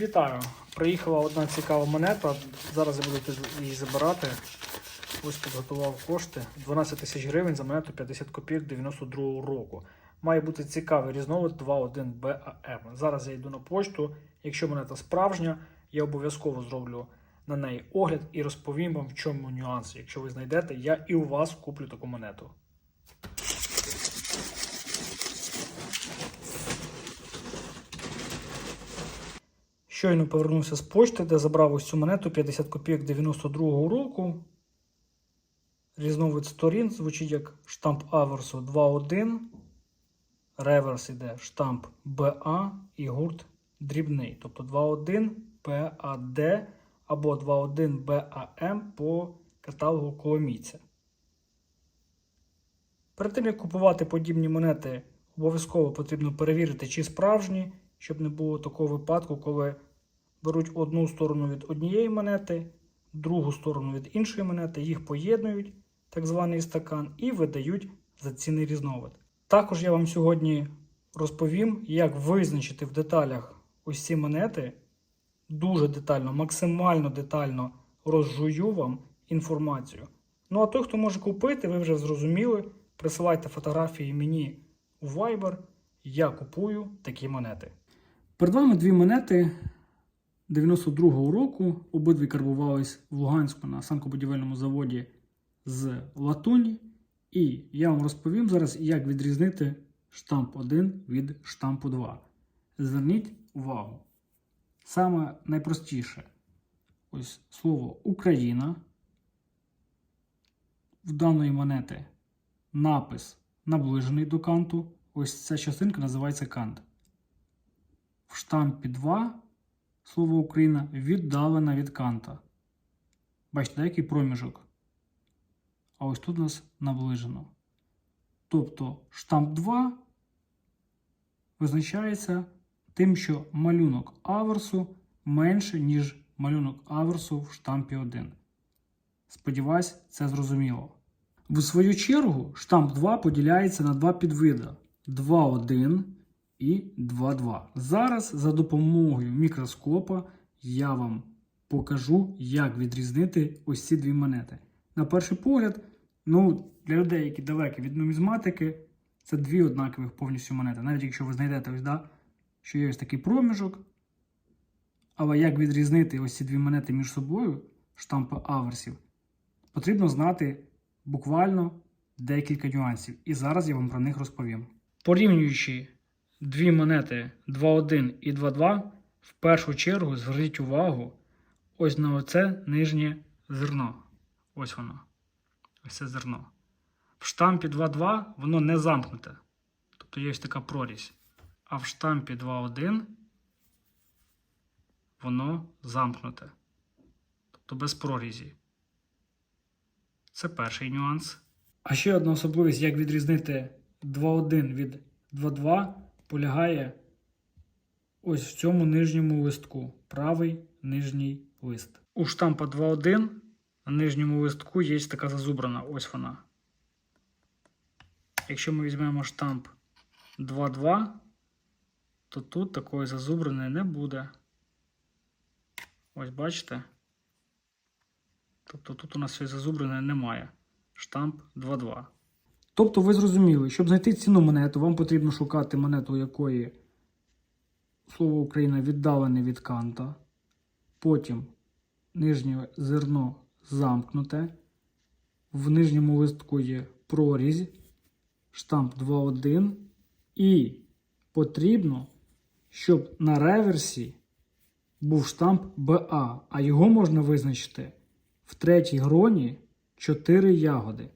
Вітаю! Приїхала одна цікава монета. Зараз я буду її забирати. Ось підготував кошти. 12 тисяч гривень за монету 50 копійок 92 року. Має бути цікавий різновид 2.1 BAM. Зараз я йду на почту. Якщо монета справжня, я обов'язково зроблю на неї огляд і розповім вам, в чому нюанс. Якщо ви знайдете, я і у вас куплю таку монету. Щойно повернувся з почти, де забрав ось монету 50 копійок 92-го року. Різновид сторін звучить як штамп аверсу 2.1. Реверс іде штамп BA і гурт дрібний. Тобто 2.1 PAD або 2.1 BAM по каталогу Коломійця. Перед тим як купувати подібні монети, обов'язково потрібно перевірити, чи справжні, щоб не було такого випадку, коли беруть одну сторону від однієї монети, другу сторону від іншої монети, їх поєднують, так званий стакан, і видають за цінний різновид. Також я вам сьогодні розповім, як визначити в деталях ось ці монети. Дуже детально, максимально детально розжую вам інформацію. Ну а той, хто може купити, ви вже зрозуміли. Присилайте фотографії мені у Viber. Я купую такі монети. Перед вами дві монети 92-го року. Обидві карбувались в Луганську на санкобудівельному заводі з латуні. І я вам розповім зараз, як відрізнити штамп 1 від штампу 2. Зверніть увагу. Саме найпростіше ось слово Україна. В даної монети напис наближений до канту. Ось ця частинка називається кант. В штампі 2 слово Україна віддалена від канта. Бачите, який проміжок? А ось тут у нас наближено. Тобто штамп 2 визначається тим, що малюнок аверсу менше, ніж малюнок аверсу в штампі 1. Сподіваюсь, це зрозуміло. В свою чергу, штамп 2 поділяється на два підвиди: 2.1 і 2.2. Зараз за допомогою мікроскопа я вам покажу, як відрізнити ось ці дві монети. На перший погляд, ну, для людей, які далекі від нумізматики, це дві однакових повністю монети. Навіть якщо ви знайдете ось, да, що є ось такий проміжок. Але як відрізнити ось ці дві монети між собою, штампи аверсів, потрібно знати буквально декілька нюансів. І зараз я вам про них розповім. Порівнюючи дві монети 2.1 і 2.2, в першу чергу зверніть увагу ось на оце нижнє зерно. Ось воно. Ось це зерно. В штампі 2.2 воно не замкнуте. Тобто є ось така прорізь. А в штампі 2.1 воно замкнуте. Тобто без прорізі. Це перший нюанс. А ще одна особливість, як відрізнити 2.1 від 2.2, полягає ось в цьому нижньому листку. Правий нижній лист. У штампа 2.1 на нижньому листку є така зазубрана. Ось вона. Якщо ми візьмемо штамп 2.2, то тут такої зазубраної не буде. Ось бачите? Тобто тут у нас цієї зазубреної немає. Штамп 2.2. Тобто ви зрозуміли, щоб знайти ціну монету, вам потрібно шукати монету, якої слово Україна віддалене від канта. Потім нижнє зерно замкнуте. В нижньому листку є прорізь, штамп 2.1. І потрібно, щоб на реверсі був штамп БА, а його можна визначити в третій гроні 4 ягоди.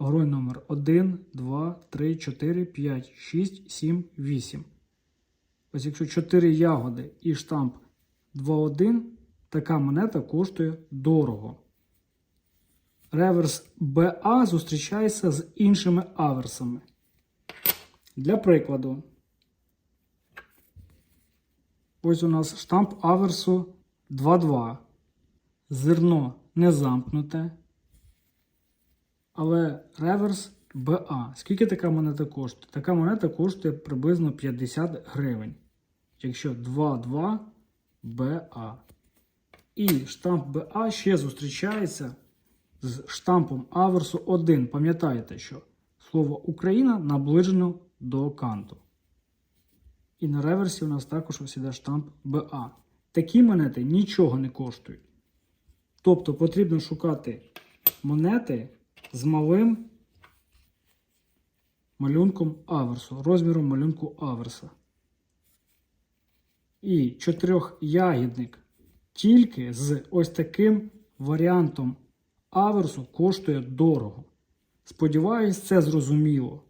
Гронь номер 1, 2, 3, 4, 5, 6, 7, 8. Ось якщо 4 ягоди і штамп 2.1, така монета коштує дорого. Реверс БА зустрічається з іншими аверсами. Для прикладу, ось у нас штамп аверсу 2.2. Зерно не замкнуте. Але реверс БА. Скільки така монета коштує? Така монета коштує приблизно 50 гривень. Якщо 2.2 БА. І штамп БА ще зустрічається з штампом аверсу 1. Пам'ятаєте, що слово Україна наближено до канту. І на реверсі у нас також ось іде штамп БА. Такі монети нічого не коштують. Тобто потрібно шукати монети з малим малюнком аверсу, розміром малюнку аверса. І чотирьохягідник тільки з ось таким варіантом аверсу коштує дорого. Сподіваюсь, це зрозуміло.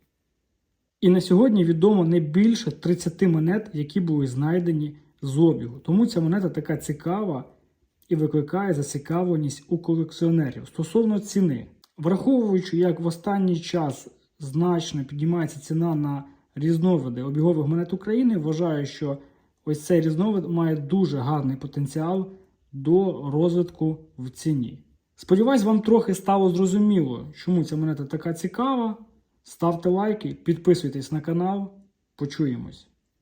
І на сьогодні відомо не більше 30 монет, які були знайдені з обігу. Тому ця монета така цікава і викликає зацікавленість у колекціонерів стосовно ціни. Враховуючи, як в останній час значно піднімається ціна на різновиди обігових монет України, вважаю, що ось цей різновид має дуже гарний потенціал до розвитку в ціні. Сподіваюсь, вам трохи стало зрозуміло, чому ця монета така цікава. Ставте лайки, підписуйтесь на канал. Почуємось.